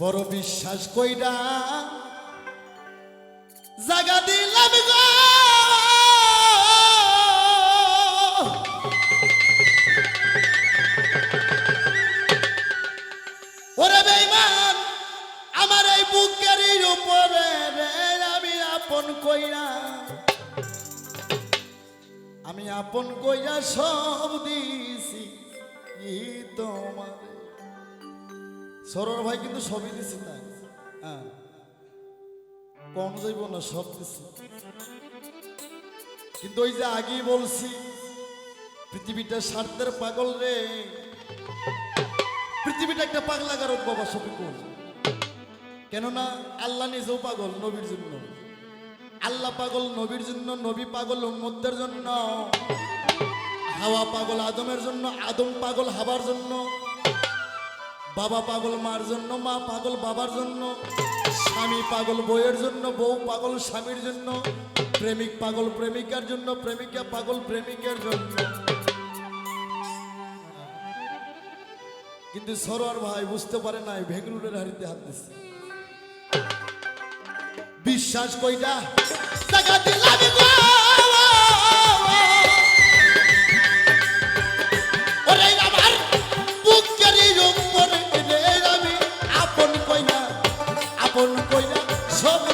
বড় বিশ্বাস কইরা জাগা দিলাম গো। ওরে বেঈমান, আমার এই বুকের উপরে আমি আপন কইরা, আমি আপন কইরা সব দিছি তোমার। সরর ভাই কিন্তু সবই দিছি তাই। হ্যাঁ। কম যাইব না, সব দিছি। কিন্তু ওই যে আগেই বলছি, পৃথিবীটা স্বার্থের পাগল রে। পৃথিবীটা একটা পাগলা কারক বাবা শফিকুল। কেননা আল্লাহ নিজেও পাগল নবীর জন্য। আল্লাহ পাগল নবীর জন্য, নবী পাগল উম্মতদের জন্য। হাওয়া পাগল আদমের জন্য, আদম পাগল হাবার জন্য। বাবা পাগল মার জন্য, মা পাগল বাবার জন্য, স্বামী পাগল বউয়ের জন্য, বউ পাগল স্বামীর জন্য, প্রেমিক পাগল প্রেমিকার জন্য, প্রেমিকা পাগল প্রেমিকের জন্য। কিন্তু সরোয়ার ভাই বুঝতে পারে নাই ভেঙ্গুরের হাড়িতে হাত দিচ্ছে বিশ্বাস কইটা টাকা দিলাম কইনা আপন কইনা সব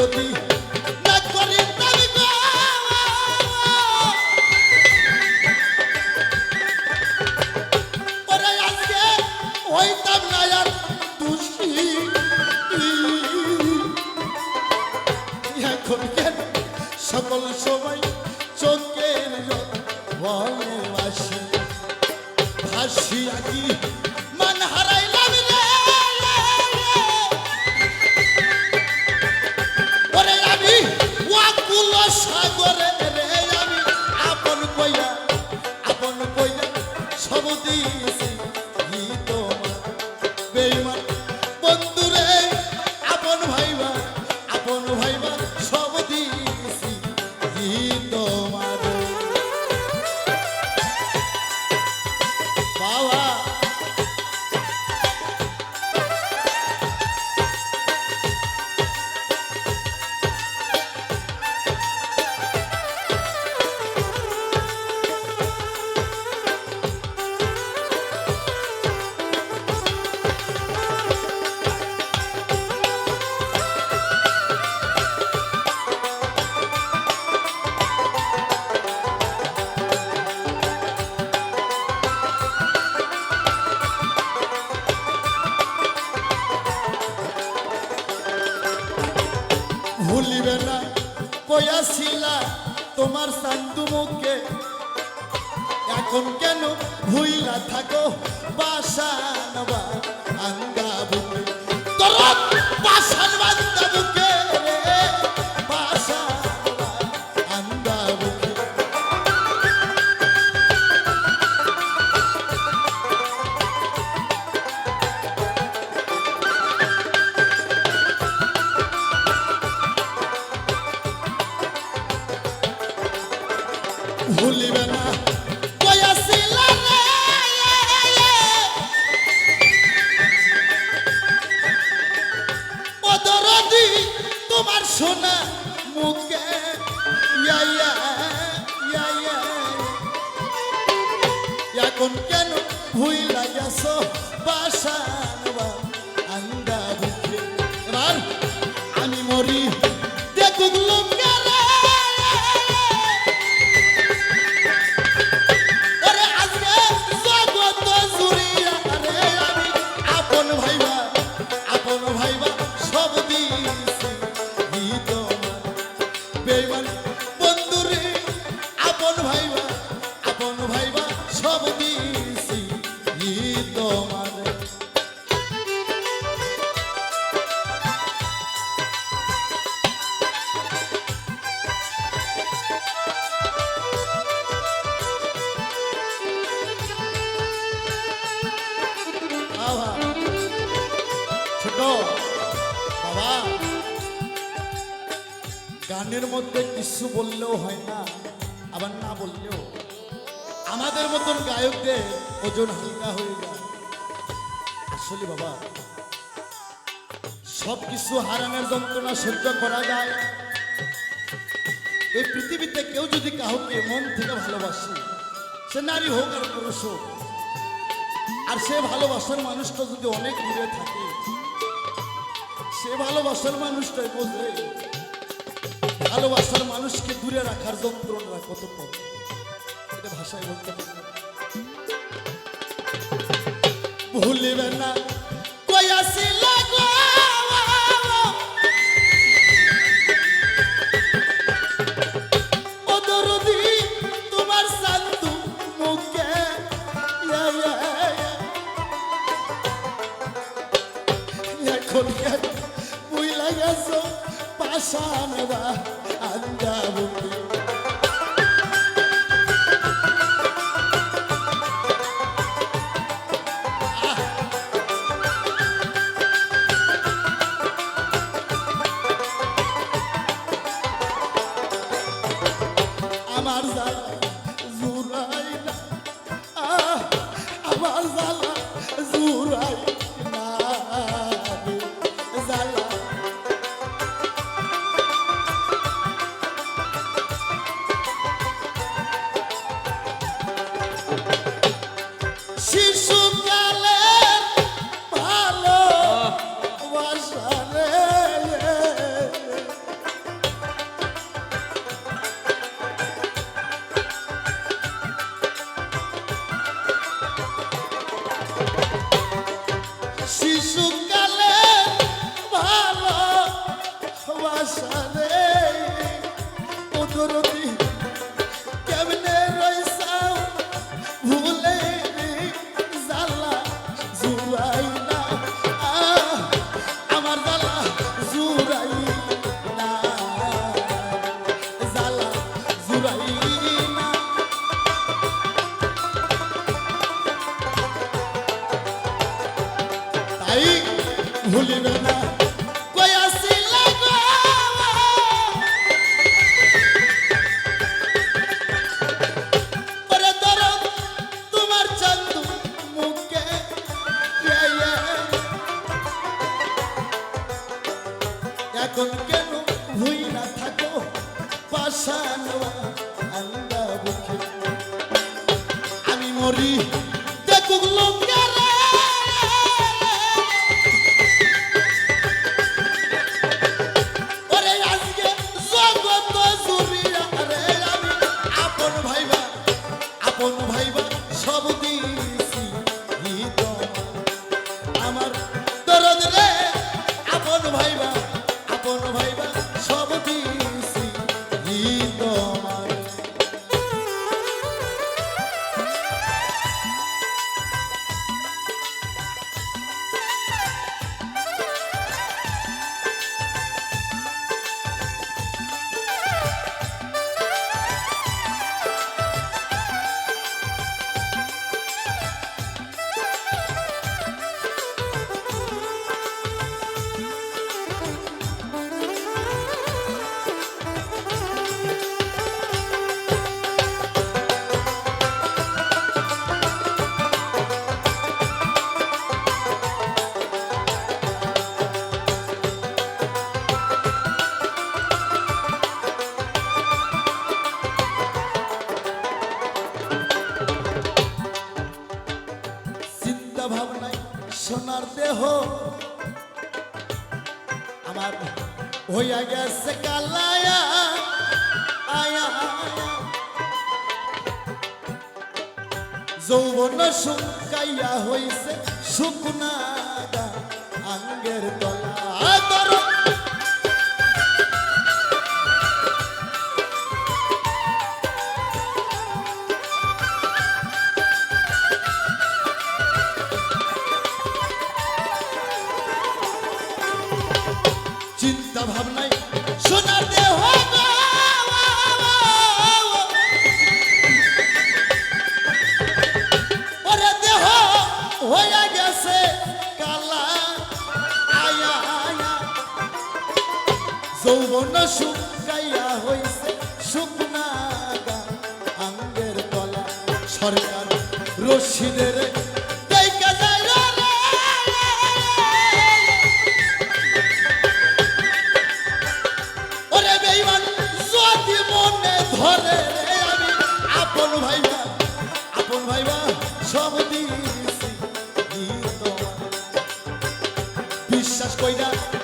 যদি না করি ওরে আজকে হইতাম না সকল সময় চোখের জল বলে বাসি ভুলিবে না। কয়াছিলা তোমার সান্দু মুখে? এখন কেন ভুইলা থাকো? বাসান বা আঙ্গা বুকে। তোর বাসান কদরদি তোমার সোনা মুখে। এখন কেন ভুইলা মধ্যে কিছু বললেও হয় না, আবার না বললেও আমাদের মতন গায়কদের ওজন হালকা হয়ে যায়। আসলে বাবা সব কিছু হারানোর যন্ত্রণা সহ্য করা যায়। এই পৃথিবীতে কেউ যদি কাউকে মন থেকে ভালোবাসে, সে নারী হোক আর পুরুষ হোক, আর সে ভালোবাসার মানুষটা যদি অনেক দূরে থাকে, সে ভালোবাসার মানুষটাই বোঝে ভালোবাসার মানুষকে দূরে রাখার যন্ত্রণা কত কম। এটা ভাষায় বলতে ভুলিবে না। কয়াছিল। এখন বুইলা গেছো বুকে আমার জ্বালা শিশুকালে ভালো বাসা রে শিশুকালে ভালো বাসারে কুদরতি ভুলিবে না। এখন কেন ভুই না থাকো পাশান আন্দা বুকে আমি মরি যৌবন শুকাইয়া হইছে শুকনা আঙ্গের তলা। চিন্তা ভাবনায় গীত আমার। বিশ্বাস কইরা